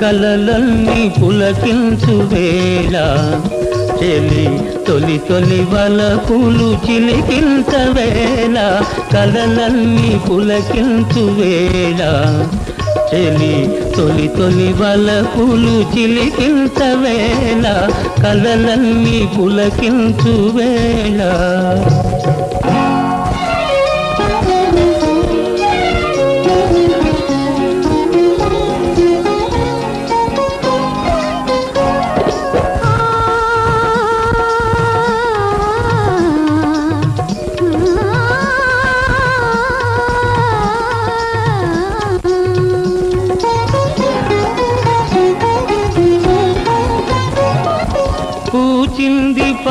కలలన్నీ పులకించు వేళ. చెలి తొలి తొలి వల పూలు చిలికించ వేళ. కలలన్నీ పులకించు వేళ. చెలి తొలి తొలి వల పూలు చిలికించ వేళ. కలలన్నీ పులకించు వేళ.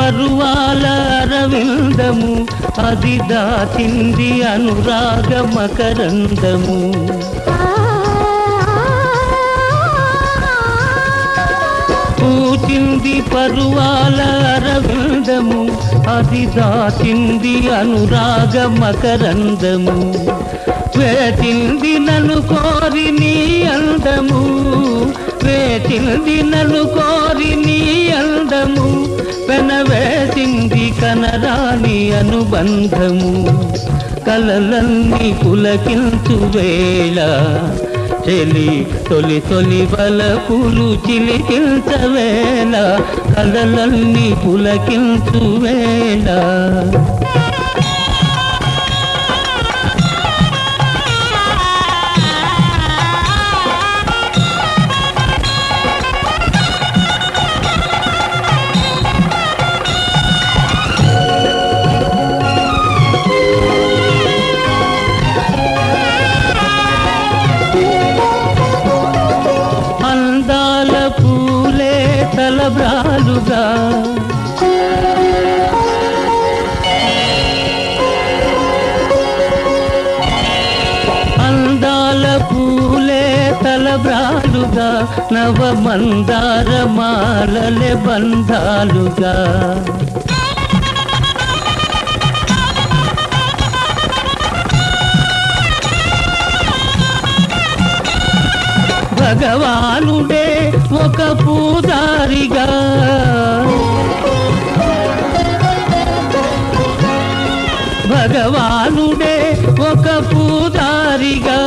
పరువాల అరవిందము అది దాచింది అనురాగ మకరందము. పూచింది పరువాల అరవిందము అది దాచింది అనురాగ మకరందము. వేచింది నన్ను కోరి నీ అందము వేచింది నన్ను కోరి నీ అందము. పెనవేసింది కనరాని అనుబంధము కలలన్నీ పులకించు వేళ చెలి తొలి తొలి బల పులు చిలికించ కలలన్నీ పులకించు వేళ. తలబ్రాలుగా అందాల పూలే తలబ్రాలుగా నవ మందార మాలలే బంధాలుగా. భగవానుడే భగవానుడే ఒక పూజారిగా.